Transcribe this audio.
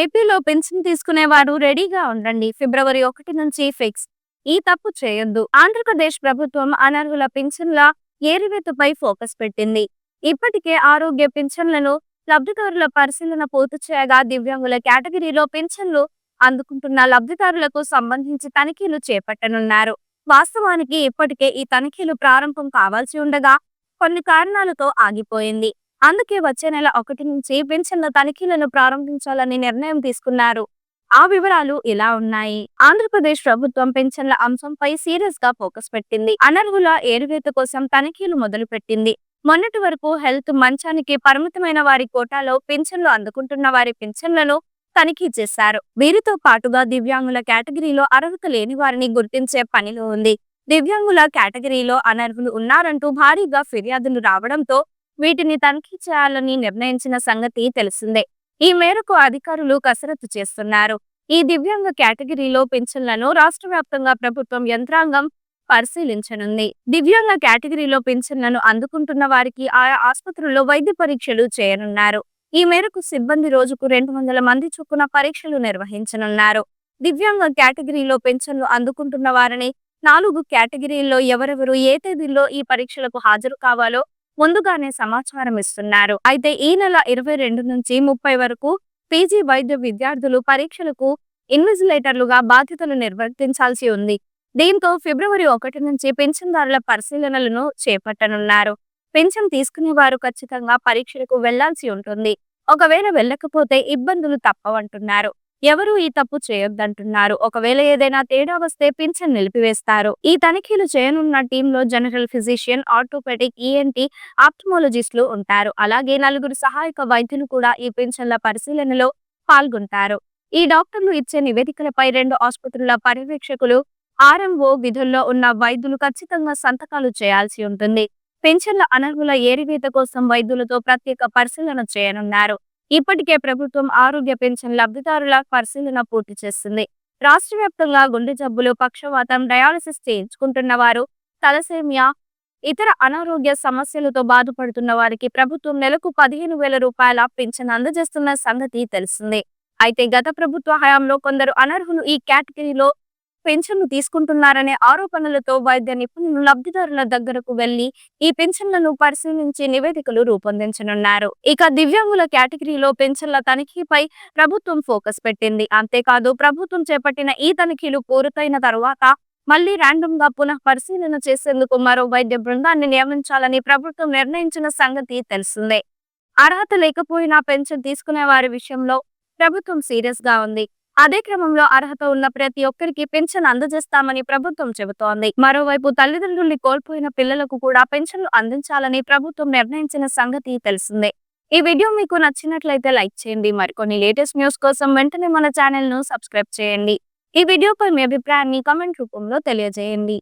ఏపీలో పెన్షన్ తీసుకునేవారు రెడీగా ఉండండి. ఫిబ్రవరి ఒకటి నుంచి ఫిక్స్. ఈ తప్పు చేయొద్దు. ఆంధ్రప్రదేశ్ ప్రభుత్వం అనర్హుల పెన్షన్ల ఏరివేతపై ఫోకస్ పెట్టింది. ఇప్పటికే ఆరోగ్య పెన్షన్లను లబ్ధిదారుల పరిశీలన పూర్తి చేయగా దివ్యాంగుల కేటగిరీలో పింఛన్లు అందుకుంటున్న లబ్ధిదారులకు సంబంధించి తనిఖీలు చేపట్టనున్నారు. వాస్తవానికి ఇప్పటికే ఈ తనిఖీలు ప్రారంభం కావాల్సి ఉండగా కొన్ని కారణాలతో ఆగిపోయింది. అందుకే వచ్చే నెల ఒకటి నుంచి పెన్షన్ల తనిఖీలను ప్రారంభించాలని నిర్ణయం తీసుకున్నారు. ఆ వివరాలు ఇలా ఉన్నాయి. ఆంధ్రప్రదేశ్ ప్రభుత్వం పెన్షన్ల అంశంపై సీరియస్గా ఫోకస్ పెట్టింది. అనర్హుల ఏరువేత కోసం తనిఖీలు మొదలు పెట్టింది మొన్నటి వరకు హెల్త్ మంచానికి పరిమితమైన వారి కోటాలో పెన్షన్లు అందుకుంటున్న వారి పెన్షన్లను తనిఖీ చేశారు. వీరితో పాటుగా దివ్యాంగుల కేటగిరీలో అర్హత లేని వారిని గుర్తించే పనిలో ఉంది. దివ్యాంగుల కేటగిరీలో అనర్హులు ఉన్నారంటూ భారీగా ఫిర్యాదులు రావడంతో వీటిని తనిఖీ చేయాలని నిర్ణయించిన సంగతి తెలిసిందే. ఈ మేరకు అధికారులు కసరత్తు చేస్తున్నారు. ఈ దివ్యాంగ కేటగిరీలో పింఛన్లను రాష్ట్ర వ్యాప్తంగా ప్రభుత్వం యంత్రాంగం పరిశీలించనుంది. దివ్యాంగ కేటగిరీలో పింఛన్లను అందుకుంటున్న వారికి ఆయా ఆసుపత్రుల్లో వైద్య పరీక్షలు చేయనున్నారు. ఈ మేరకు సిబ్బంది రోజుకు రెండు వందల మంది చొప్పున పరీక్షలు నిర్వహించనున్నారు. దివ్యాంగ కేటగిరీలో పెన్షన్లు అందుకుంటున్న వారిని నాలుగు కేటగిరీల్లో ఎవరెవరు ఏ తేదీల్లో ఈ పరీక్షలకు హాజరు కావాలో ముందుగానే సమాచారం ఇస్తున్నారు. అయితే ఈ నెల ఇరవై రెండు నుంచి ముప్పై వరకు పీజీ వైద్య విద్యార్థులు పరీక్షలకు ఇన్విజిలేటర్లుగా బాధ్యతలు నిర్వర్తించాల్సి ఉంది. దీంతో ఫిబ్రవరి ఒకటి నుంచి పెన్షన్దారుల పరిశీలనలను చేపట్టనున్నారు. పెన్షన్ తీసుకునే వారు ఖచ్చితంగా పరీక్షలకు వెళ్ళాల్సి ఉంటుంది. ఒకవేళ వెళ్ళకపోతే ఇబ్బందులు తప్పవంటున్నారు. ఎవరు ఈ తప్పు చేయొద్దంటున్నారు. ఒకవేళ ఏదైనా తేడా వస్తే పింఛన్ నిలిపివేస్తారు. ఈ తనిఖీలు చేయనున్న టీంలో జనరల్ ఫిజిషియన్ ఆర్థోపెటిక్ ఈఎన్టీ ఆప్టమాలజిస్టులు ఉంటారు. అలాగే నలుగురు సహాయక వైద్యులు కూడా ఈ పింఛన్ల పరిశీలనలో పాల్గొంటారు. ఈ డాక్టర్లు ఇచ్చే నివేదికలపై రెండు ఆసుపత్రుల పర్యవేక్షకులు ఆర్ఎంఓ విధుల్లో ఉన్న వైద్యులు ఖచ్చితంగా సంతకాలు చేయాల్సి ఉంటుంది. పెన్షన్ల అనర్హుల ఏరివేత కోసం వైద్యులతో ప్రత్యేక పరిశీలన చేయనున్నారు. ఇప్పటికే ప్రభుత్వం ఆరోగ్య పెన్షన్ లబ్ధిదారుల పరిశీలన పూర్తి చేస్తుంది. రాష్ట్ర వ్యాప్తంగా గుండె జబ్బులు పక్షవాతం డయాలసిస్ చేయించుకుంటున్న వారు తలసేమియా ఇతర అనారోగ్య సమస్యలతో బాధపడుతున్న వారికి ప్రభుత్వం నెలకు పదిహేను వేల రూపాయల పెన్షన్ అందజేస్తున్న సంగతి తెలిసిందే. అయితే గత ప్రభుత్వ హయాంలో కొందరు అనర్హులు ఈ కేటగిరీలో పెన్షన్లు తీసుకుంటున్నారనే ఆరోపణలతో వైద్య నిపుణులు లబ్ధిదారుల దగ్గరకు వెళ్ళి ఈ పెన్షన్లను పరిశీలించి నివేదికలు రూపొందించనున్నారు. ఇక దివ్యాంగుల కేటగిరీలో పెన్షన్ల తనిఖీపై ప్రభుత్వం ఫోకస్ పెట్టింది. అంతేకాదు ప్రభుత్వం చేపట్టిన ఈ తనిఖీలు పూర్తయిన తర్వాత మళ్ళీ ర్యాండమ్గా పునః పరిశీలన చేసేందుకు మరో వైద్య బృందాన్ని నియమించాలని ప్రభుత్వం నిర్ణయించిన సంగతి తెలిసిందే. అర్హత లేకపోయినా పెన్షన్ తీసుకునే వారి విషయంలో ప్రభుత్వం సీరియస్గా ఉంది. అదే క్రమంలో అర్హత ఉన్న ప్రతి ఒక్కరికి పెన్షన్ అందజేస్తామని ప్రభుత్వం చెబుతోంది. మరోవైపు తల్లిదండ్రుల్ని కోల్పోయిన పిల్లలకు కూడా పెన్షన్లు అందించాలని ప్రభుత్వం నిర్ణయించిన సంగతి తెలిసిందే. ఈ వీడియో మీకు నచ్చినట్లయితే లైక్ చేయండి. మరికొన్ని లేటెస్ట్ న్యూస్ కోసం వెంటనే మన ఛానల్ను సబ్స్క్రైబ్ చేయండి. ఈ వీడియోపై మీ అభిప్రాయాన్ని కామెంట్ రూపంలో తెలియజేయండి.